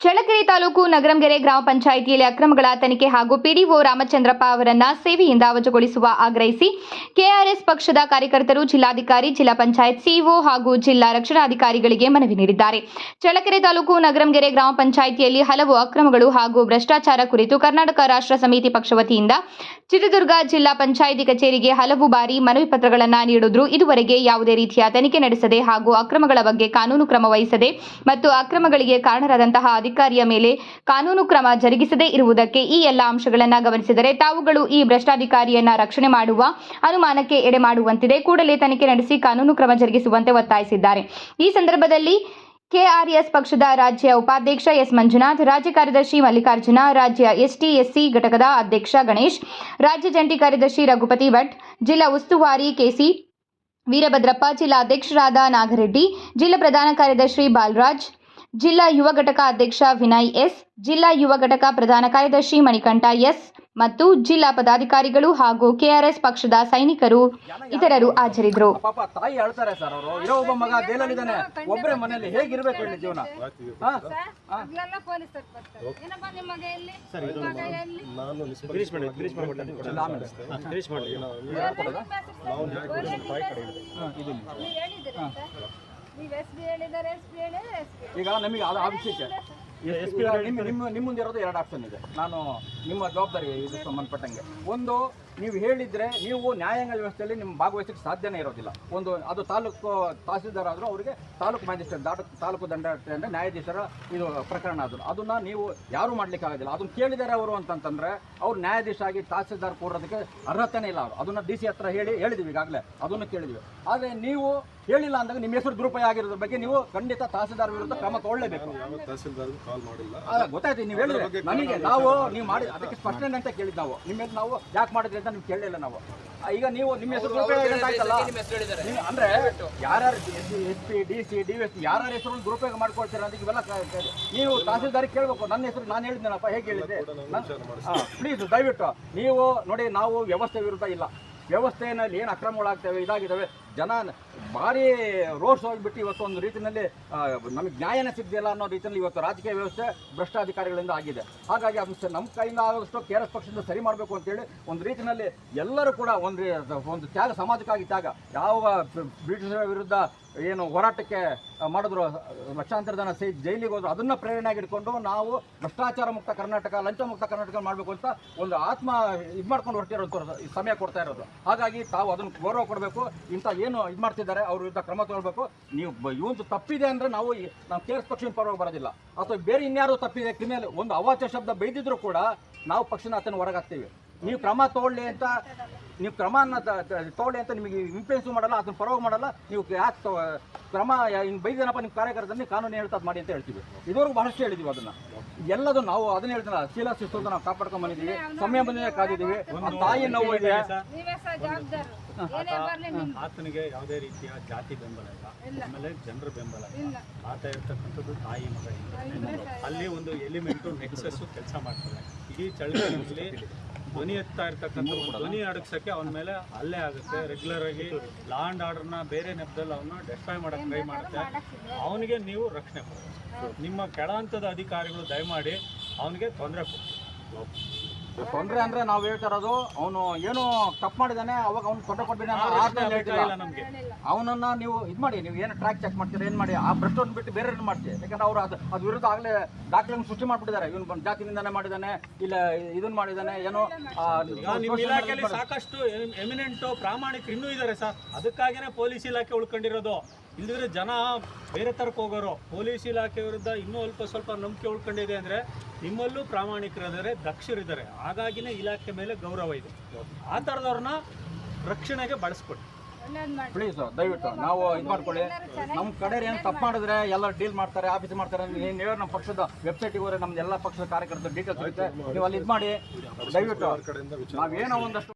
ತಾಲೂಕು ನಗರಂಗೆರೆ ಗ್ರಾಮ ಪಂಚಾಯಿತಿಯಲ್ಲಿ ಅಕ್ರಮಗಳ ತನಿಖೆ ಹಾಗೂ ಪಿಡಿಒ ರಾಮಚಂದ್ರಪ್ಪ ಅವರನ್ನ ಸೇವೆಯಿಂದ ವಜಗೊಳಿಸುವ ಆಗ್ರಹಿಸಿ ಕೆಆರ್ಎಸ್ ಪಕ್ಷದ ಕಾರ್ಯಕರ್ತರು, ಜಿಲ್ಲಾಧಿಕಾರಿ, ಜಿಲ್ಲಾ ಪಂಚಾಯತ್ ಸಿಇಒ ಹಾಗೂ ಜಿಲ್ಲಾ ರಕ್ಷಣಾಧಿಕಾರಿಗಳಿಗೆ ಮನವಿ ನೀಡಿದ್ದಾರೆ. ಚಳ್ಳಕೆರೆ ತಾಲೂಕು ನಗರಂಗೆರೆ ಗ್ರಾಮ ಪಂಚಾಯಿತಿಯಲ್ಲಿ ಹಲವು ಅಕ್ರಮಗಳು ಹಾಗೂ ಭ್ರಷ್ಟಾಚಾರ ಕುರಿತು ಕರ್ನಾಟಕ ರಾಷ್ಟ್ರ ಸಮಿತಿ ಪಕ್ಷ ವತಿಯಿಂದ ಚಿತ್ರದುರ್ಗ ಜಿಲ್ಲಾ ಪಂಚಾಯಿತಿ ಕಚೇರಿಗೆ ಹಲವು ಬಾರಿ ಮನವಿ ಪತ್ರಗಳನ್ನು ನೀಡಿದ್ರು. ಇದುವರೆಗೆ ಯಾವುದೇ ರೀತಿಯ ತನಿಖೆ ನಡೆಸದೆ ಹಾಗೂ ಅಕ್ರಮಗಳ ಬಗ್ಗೆ ಕಾನೂನು ಕ್ರಮ ವಹಿಸದೆ ಮತ್ತು ಅಕ್ರಮಗಳಿಗೆ ಕಾರಣರಾದಂತಹ ಅಧಿಕಾರಿಯ ಮೇಲೆ ಕಾನೂನು ಕ್ರಮ ಜರುಗಿಸದೇ ಇರುವುದಕ್ಕೆ ಈ ಎಲ್ಲ ಅಂಶಗಳನ್ನು ಗಮನಿಸಿದರೆ ತಾವುಗಳು ಈ ಭ್ರಷ್ಟಾಧಿಕಾರಿಯನ್ನ ರಕ್ಷಣೆ ಮಾಡುವ ಅನುಮಾನಕ್ಕೆ ಎಡೆ ಮಾಡುವಂತಿದೆ. ಕೂಡಲೇ ತನಿಖೆ ನಡೆಸಿ ಕಾನೂನು ಕ್ರಮ ಜರುಗಿಸುವಂತೆ ಒತ್ತಾಯಿಸಿದ್ದಾರೆ. ಈ ಸಂದರ್ಭದಲ್ಲಿ ಕೆಆರ್ಎಸ್ ಪಕ್ಷದ ರಾಜ್ಯ ಉಪಾಧ್ಯಕ್ಷ ಎಸ್ ಮಂಜುನಾಥ್, ರಾಜ್ಯ ಕಾರ್ಯದರ್ಶಿ ಮಲ್ಲಿಕಾರ್ಜುನ, ರಾಜ್ಯ ಎಸ್ಟಿ, ಎಸ್ಸಿ ಘಟಕದ ಅಧ್ಯಕ್ಷ ಗಣೇಶ್, ರಾಜ್ಯ ಜಂಟಿ ಕಾರ್ಯದರ್ಶಿ ರಘುಪತಿ ಭಟ್, ಜಿಲ್ಲಾ ಉಸ್ತುವಾರಿ ಕೆಸಿ ವೀರಭದ್ರಪ್ಪ, ಜಿಲ್ಲಾ ಅಧ್ಯಕ್ಷರಾದ ನಾಗರೆಡ್ಡಿ, ಜಿಲ್ಲಾ ಪ್ರಧಾನ ಕಾರ್ಯದರ್ಶಿ ಬಾಲರಾಜ್ ಜಿಲ್ಲಾ ಯುವ ಘಟಕ ಅಧ್ಯಕ್ಷ ವಿನಯ್ ಎಸ್ ಜಿಲ್ಲಾ ಯುವ ಘಟಕ ಪ್ರಧಾನ ಕಾರ್ಯದರ್ಶಿ ಮಣಿಕಂಠ ಎಸ್ ಮತ್ತು ಜಿಲ್ಲಾ ಪದಾಧಿಕಾರಿಗಳು ಹಾಗೂ ಕೆಆರ್ಎಸ್ ಪಕ್ಷದ ಸೈನಿಕರು ಇತರರು ಹಾಜರಿದ್ದರು. ಪಾಪ ತಾಯಿ ಅಳ್ತಾರೆ ಸರ್ ಅವರು. ಇರೋ ಒಬ್ಬ ಮಗ ಜೈಲಲ್ಲಿದ್ದಾನೆ ಒಬ್ಬರೇ ಮನೆಯಲ್ಲಿ ಹೇಗಿರ್ಬೇಕು ಹೇಳಿ ಜೀವನ? ಹಾ? ಹಾ? ಹಗ್ಲೆಲ್ಲ ಪೊಲೀಸ್ ಬರ್ತಾರೆ. ಏನಪ್ಪ ನಿಮ್ಮ ಮಗ ಎಲ್ಲಿ ಮಗ ಎಲ್ಲಿ? ನಾನು ಫಿನಿಶ್ ಮಾಡಿ ಫಿನಿಶ್ ಮಾಡ್ಬಿಟ್ಟು ಫಿನಿಶ್ ಮಾಡಿ. ನಾವು ನ್ಯಾಯ ಕೊಡಿಸೋ ತಾಯಿ ಕಡೆ ಇದೆ. ಹಾ, ಇದೀನಿ. ಈಗ ನಮಗೆ ಅದು ಆ ವಿಷಯಕ್ಕೆ ಪಿ ನಿಮ್ಮ ನಿಮ್ಮ ನಿಮ್ಮ ಮುಂದೆ ಇರೋದು ಎರಡು ಆಪ್ಷನ್ ಇದೆ. ನಾನು ನಿಮ್ಮ ಜವಾಬ್ದಾರಿ ಇದು ಸಂಬಂಧಪಟ್ಟಂಗೆ. ಒಂದು ನೀವು ಹೇಳಿದ್ರೆ ನೀವು ನ್ಯಾಯಾಂಗ ವ್ಯವಸ್ಥೆಯಲ್ಲಿ ನಿಮ್ಮ ಭಾಗವಹಿಸಕ್ಕೆ ಸಾಧ್ಯನೇ ಇರೋದಿಲ್ಲ. ಒಂದು ಅದು ತಾಲೂಕು ತಹಸೀಲ್ದಾರ್ ಆದರೂ ಅವರಿಗೆ ತಾಲೂಕು ಮ್ಯಾಜಿಸ್ಟ್ರೇಟ್ ದಾಟ ತಾಲೂಕು ದಂಡ ನ್ಯಾಯಾಧೀಶರ ಇದು ಪ್ರಕರಣ ಅದು ಅದನ್ನು ನೀವು ಯಾರೂ ಮಾಡಲಿಕ್ಕೆ ಆಗೋದಿಲ್ಲ ಅದನ್ನು ಕೇಳಿದ್ದಾರೆ ಅವರು ಅಂತಂತಂದರೆ ಅವ್ರು ನ್ಯಾಯಾಧೀಶ ಆಗಿ ತಹಸೀಲ್ದಾರ್ ಕೂರೋದಕ್ಕೆ ಅರ್ಹತೆನೇ ಇಲ್ಲ ಅವರು. ಅದನ್ನು ಡಿ ಸಿ ಹತ್ರ ಹೇಳಿ ಹೇಳಿದ್ವಿ ಈಗಾಗಲೇ. ಅದನ್ನು ಕೇಳಿದ್ವಿ. ಆದರೆ ನೀವು ಹೇಳಿಲ್ಲ ಅಂದಾಗ ನಿಮ್ಮ ಹೆಸರು ದುರುಪಯೋಗ ಆಗಿರೋದ್ರ ಬಗ್ಗೆ ನೀವು ಖಂಡಿತ ತಹಸೀಲ್ದಾರ್ ವಿರುದ್ಧ ಕ್ರಮ ತಗೊಳ್ಳೇಬೇಕು. ಯಾವ ಕಾಲ್ ಮಾಡಿಲ್ಲ. ಅಲ್ಲ, ಗೊತ್ತಾಯ್ತು ನೀವು ಹೇಳಿದ್ರೆ. ನನಗೆ ನಾವು ನೀವು ಮಾಡಿ ಅದಕ್ಕೆ ಸ್ಪಷ್ಟನೆ ಅಂತ ಕೇಳಿದ್ದು ನಾವು. ನಿಮ್ಮ ನಾವು ಯಾಕೆ ಮಾಡಿದ್ರಿ ಅಂತ ನೀವು ಕೇಳಲಿಲ್ಲ ನಾವು. ಈಗ ನೀವು ನಿಮ್ಮ ಹೆಸರು ದುರುಪಯೋಗ ಅಂತ ಆಯ್ತಲ್ಲ ನೀವು ಅಂದ್ರೆ ಯಾರ್ಯಾರು S P D C D S P ಯಾರ್ಯಾರ ಹೆಸರು ದುರುಪಯೋಗ ಮಾಡ್ಕೊಳ್ತೀರ ಅಂತ ಇವೆಲ್ಲ ನೀವು ತಹಸೀಲ್ದಾರಿಗೆ ಕೇಳಬೇಕು. ನನ್ನ ಹೆಸರು ನಾನು ಹೇಳಿದ್ದೇನಪ್ಪ? ಹೇಗೆ ಹೇಳಿದ್ದೆ? ಪ್ಲೀಸ್ ದಯವಿಟ್ಟು ನೀವು ನೋಡಿ ನಾವು ವ್ಯವಸ್ಥೆ ವಿರುದ್ಧ ಇಲ್ಲ. ವ್ಯವಸ್ಥೆಯಲ್ಲಿ ಏನು ಅಕ್ರಮಗಳಾಗ್ತವೆ ಇದಾಗಿದ್ದಾವೆ ಜನ ಭಾರಿ ರೋಡ್ಸ್ ಹೋಗಿಬಿಟ್ಟು ಇವತ್ತು ಒಂದು ರೀತಿಯಲ್ಲಿ ನಮಗೆ ನ್ಯಾಯನೇ ಸಿಗಲಿಲ್ಲ ಅನ್ನೋ ರೀತಿಯಲ್ಲಿ ಇವತ್ತು ರಾಜಕೀಯ ವ್ಯವಸ್ಥೆ ಭ್ರಷ್ಟಾಧಿಕಾರಿಗಳಿಂದ ಆಗಿದೆ. ಹಾಗಾಗಿ ಸ- ನಮ್ಮ ಕೈಯಿಂದ ಆದಷ್ಟು ಕೆ ಆರ್ ಪಕ್ಷದಿಂದ ಸರಿ ಮಾಡಬೇಕು ಅಂತೇಳಿ ಒಂದು ರೀತಿಯಲ್ಲಿ ಎಲ್ಲರೂ ಕೂಡ ಒಂದು ಒಂದು ತ್ಯಾಗ ಸಮಾಜಕ್ಕಾಗಿ ತ್ಯಾಗ. ಯಾವ ಬ್ರಿಟಿಷರ ವಿರುದ್ಧ ಏನು ಹೋರಾಟಕ್ಕೆ ಮಾಡಿದ್ರು, ಲಕ್ಷಾಂತರ ಜನ ಸೇ, ಜೈಲಿಗೆ ಹೋದ್ರು, ಅದನ್ನು ಪ್ರೇರಣೆಯಾಗಿ ಇಟ್ಕೊಂಡು ನಾವು ಭ್ರಷ್ಟಾಚಾರ ಮುಕ್ತ ಕರ್ನಾಟಕ, ಲಂಚ ಮುಕ್ತ ಕರ್ನಾಟಕ ಮಾಡಬೇಕು ಅಂತ ಒಂದು ಆತ್ಮ ಇದು ಮಾಡ್ಕೊಂಡು ಹೊರಟಿರೋದು, ಈ ಸಮಯ ಕೊಡ್ತಾ ಇರೋದು. ಹಾಗಾಗಿ ತಾವು ಅದನ್ನು ಗೌರವ ಕೊಡಬೇಕು. ಇಂಥ ಏನು ಇದು ಮಾಡ್ತಿದ್ದಾರೆ, ಅವ್ರ ವಿರುದ್ಧ ಕ್ರಮ ತಗೊಳ್ಬೇಕು. ನೀವು ಇವಂದು ತಪ್ಪಿದೆ ಅಂದರೆ ನಾವು ನಾವು ಕೆ ಎಸ್ ಪರವಾಗಿ ಬರೋದಿಲ್ಲ. ಅಥವಾ ಬೇರೆ ಇನ್ಯಾರು ತಪ್ಪಿದೆ, ಕ್ರಿಮಿನಲ್, ಒಂದು ಅವಾಚ್ಯ ಶಬ್ದ ಬೈದಿದ್ರು ಕೂಡ ನಾವು ಪಕ್ಷನ ಆತನ ಹೊರಗಾಗ್ತೀವಿ ನೀವು ಕ್ರಮ ತಗೊಳ್ಳಿ ಅಂತ, ನೀವು ಕ್ರಮನ ತಗೊಳ್ಳಿ ಅಂತ ನಿಮಗೆ ಇಂಪ್ಲೆನ್ಸ್ ಮಾಡಲ್ಲ, ಅದನ್ನ ಪರವಾಗಿ ಮಾಡಲ್ಲ, ನೀವು ಯಾಕೆ ಕ್ರಮ ಹಿಂಗೆ ಬೈದೇನಪ್ಪ ನಿಮ್ಮ ಕಾರ್ಯಕರ್ತರಲ್ಲಿ ಕಾನೂನು ಹೇಳ್ತಾ ಮಾಡಿ ಅಂತ ಹೇಳ್ತೀವಿ. ಇದುವರೆಗೂ ಬಹಳಷ್ಟು ಹೇಳಿದೀವಿ ಅದನ್ನ. ಎಲ್ಲದು ನಾವು ಅದನ್ನ ಹೇಳ್ತೀನಲ್ಲ ಶೀಲ ಶಿಸ್ತು ನಾವು ಕಾಪಾಡ್ಕೊಂಡ್ ಬಂದಿದ್ದೀವಿ. ಸಮಯ ಬಂದಿದೆ ಕಾದಿದ್ದೀವಿ. ತಾಯಿ ನೋವು ಇದೆ. ಆತನಿಗೆ ಯಾವುದೇ ರೀತಿಯ ಜಾತಿ ಬೆಂಬಲ ಇಲ್ಲ. ಆಮೇಲೆ ಜನರ ಬೆಂಬಲ ಇಲ್ಲ. ಆತ ಇರ್ತಕ್ಕಂಥದ್ದು ತಾಯಿ ಮಗ ಇಲ್ಲ. ಅಲ್ಲಿ ಒಂದು ಎಲಿಮೆಂಟು ನೆಕ್ಸಸ್ಸು ಕೆಲಸ ಮಾಡ್ತಾರೆ ಇಡೀ ಚಳವಳಿಯಲ್ಲಿ ಧ್ವನಿ ಎತ್ತಾ ಇರ್ತಕ್ಕಂಥ ಧ್ವನಿ ಅಡಗಿಸೋಕ್ಕೆ ಅವನ ಮೇಲೆ ಅಲ್ಲೇ ಆಗುತ್ತೆ. ರೆಗ್ಯುಲರ್ ಆಗಿ ಲಾ ಅಂಡ್ ಆರ್ಡರ್ನ ಬೇರೆ ನೆಪದಲ್ಲಿ ಅವನ್ನ ಡೆಸ್ಟ್ರಾಯ್ ಮಾಡಕ್ಕೆ ಟ್ರೈ ಮಾಡುತ್ತೆ. ಅವನಿಗೆ ನೀವು ರಕ್ಷಣೆ ಕೊಡಬೇಕು ನಿಮ್ಮ ಕೆಳ ಹಂತದ ಅಧಿಕಾರಿಗಳು ದಯಮಾಡಿ ಅವನಿಗೆ ತೊಂದರೆ ಕೊಡಿ. ತೊಂದ್ರೆ ಅಂದ್ರೆ ನಾವು ಹೇಳ್ತಾ ಇರೋದು ಅವನು ಏನು ತಪ್ಪು ಮಾಡಿದಾನೆ ಅವಾಗ ಅವ್ನು ಫೋಟೋ ನಮಗೆ. ಅವನನ್ನ ನೀವು ಇದು ಮಾಡಿ ನೀವು ಏನು ಟ್ರ್ಯಾಕ್ ಚೆಕ್ ಮಾಡ್ತೀರಾ ಏನು ಮಾಡಿ? ಆ ಭ್ರಷ್ಟವನ್ನು ಬಿಟ್ಟು ಬೇರೆ ಮಾಡ್ತೀವಿ ಯಾಕಂದ್ರೆ ಅವ್ರು ಅದು ಅದ್ರ ವಿರುದ್ಧ ಆಗಲೇ ದಾಖಲೆಯನ್ನು ಸೃಷ್ಟಿ ಮಾಡ್ಬಿಟ್ಟಿದ್ದಾರೆ. ಇವನು ಬಂದು ಮಾಡಿದಾನೆ ಮಾಡಿದ್ದಾನೆ ಇಲ್ಲ ಇದನ್ನ ಮಾಡಿದಾನೆ ಏನೋ ನಿಮ್ಮ ಇಲಾಖೆಯಲ್ಲಿ ಸಾಕಷ್ಟು ಎಮಿನೆಂಟ್ ಪ್ರಾಮಾಣಿಕರು ಇನ್ನೂ ಇದ್ದಾರೆ ಸರ್. ಅದಕ್ಕಾಗಿನೇ ಪೊಲೀಸ್ ಇಲಾಖೆ ಉಳ್ಕೊಂಡಿರೋದು. ಇಲ್ದಿದ್ರೆ ಜನ ಬೇರೆ ತರಕ್ಕೆ ಹೋಗೋರು ಪೊಲೀಸ್ ಇಲಾಖೆ ವಿರುದ್ಧ ಇನ್ನೂ ಅಲ್ಪ ಸ್ವಲ್ಪ ನಂಬಿಕೆ ಉಳ್ಕೊಂಡಿದೆ ಅಂದ್ರೆ ನಿಮ್ಮಲ್ಲೂ ಪ್ರಾಮಾಣಿಕರಿದ್ದಾರೆ ದಕ್ಷರಿದ್ದಾರೆ. ಹಾಗಾಗಿನೇ ಇಲಾಖೆ ಮೇಲೆ ಗೌರವ ಇದೆ. ಆ ಥರದವ್ರನ್ನ ರಕ್ಷಣೆಗೆ ಬಳಸ್ಕೊಡಿ. ಪ್ಲೀಸ್ ದಯವಿಟ್ಟು ನಾವು ಇದು ಮಾಡ್ಕೊಳ್ಳಿ. ನಮ್ಮ ಕಡೆ ಏನು ತಪ್ಪು ಮಾಡಿದ್ರೆ ಎಲ್ಲ ಡೀಲ್ ಮಾಡ್ತಾರೆ ಆಫೀಸ್ ಮಾಡ್ತಾರೆ ನೀವು ನಮ್ಮ ಪಕ್ಷದ ವೆಬ್ಸೈಟಿಗೆ ಹೋದ್ರೆ ನಮ್ದು ಎಲ್ಲ ಪಕ್ಷದ ಕಾರ್ಯಕರ್ತರು ಡೀಟೇಲ್ಸ್ ಇರುತ್ತೆ ನೀವು ಅಲ್ಲಿ ಇದು ಮಾಡಿ. ದಯವಿಟ್ಟು ನಾವೇನೋ ಒಂದಷ್ಟು